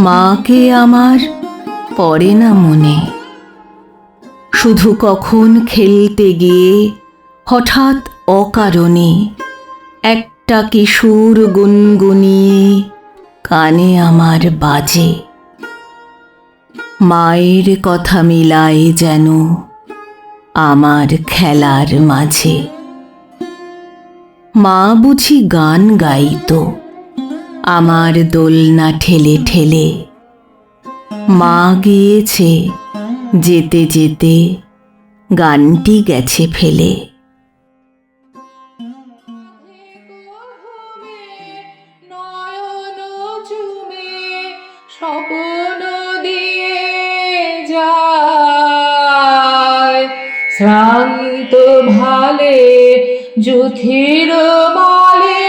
মাকে আমার পড়ে না মনে। শুধু কখন খেলতে গিয়ে হঠাৎ অকারণে একটা কিশোর গুনগুনিয়ে কানে আমার বাজে। মায়ের কথা মিলায় যেন আমার খেলার মাঝে। মা বুঝি গান গাইতো। আমার দোলনা ঠেলে ঠেলে। মা গিয়েছে, যেতে যেতে গানটি গেছে ফেলে। স্বপ্ন দিয়ে যায়। শ্রান্ত ভালে, যুথির মালে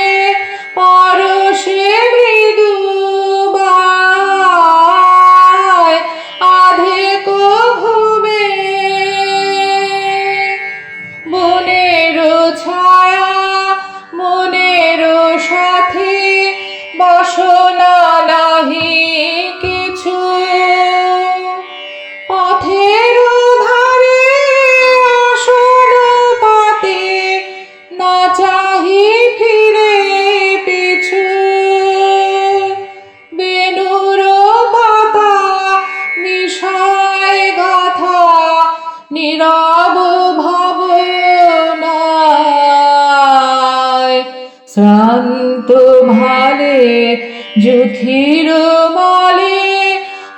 বসনা নাহি কিছু শ্রান্ত ভালে, যুথির মালে,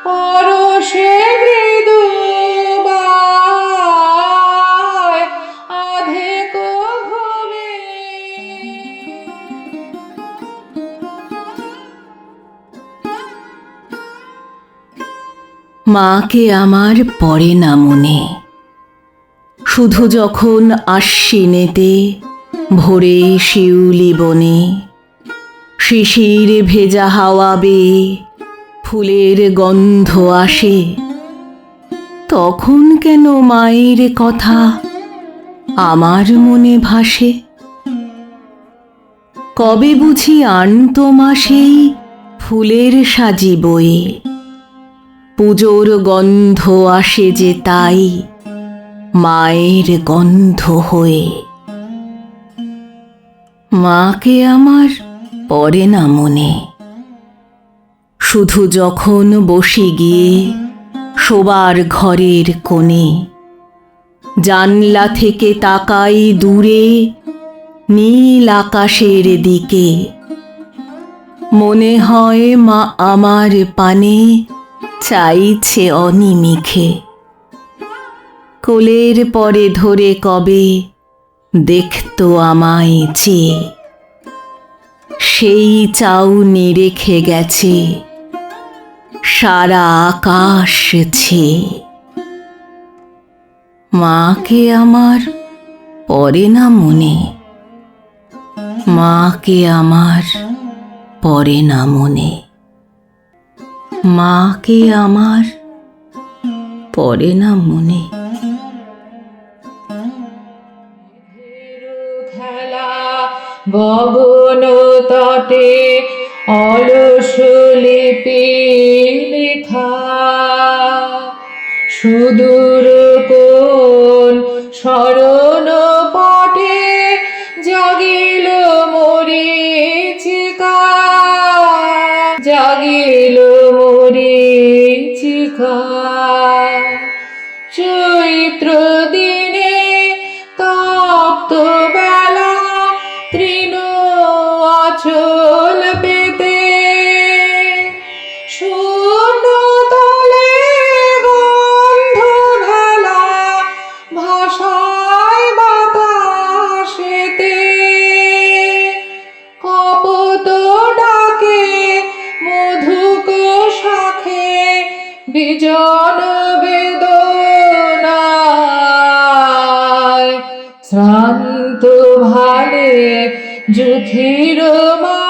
পরশে মৃদু আধেক মাকে আমার পরে না মনে, শুধু যখন আশ্বিনেতে ভোরে শিউলি বনে, শিশির ভেজা হাওয়া বেয়ে ফুলের গন্ধ আসে। তখন কেন মায়ের কথা আমার মনে ভাসে? কবে বুঝি আনতো মা সেই ফুলের সাজি বয়ে? পুজোর গন্ধ আসে যে তাই মায়ের গন্ধ হয়ে। মাকে আমার পড়ে না মনে। শুধু যখন বসে গিয়ে শোবার ঘরের কোণে, জানলা থেকে তাকাই দূরে, নীল আকাশের দিকে। মনে হয় মা আমার পানে চাইছে অনিমিখে। কোলের পরে ধরে কবে দেখতো আমায় চেয়ে সেই চাউনি রেখে গেছে, সারা আকাশ ছেয়ে মাকে আমার পড়ে না মনে, মাকে আমার পড়ে না মনে। মাকে আমার পড়ে না মনে। গগন তটে অলস লেখা। সুদূর কোন স্মরণ পটে জাগিল মরিচিকা। জাগিল মরিচিকা। বিজন বেদনায় শ্রান্ত ভালে যুথির মা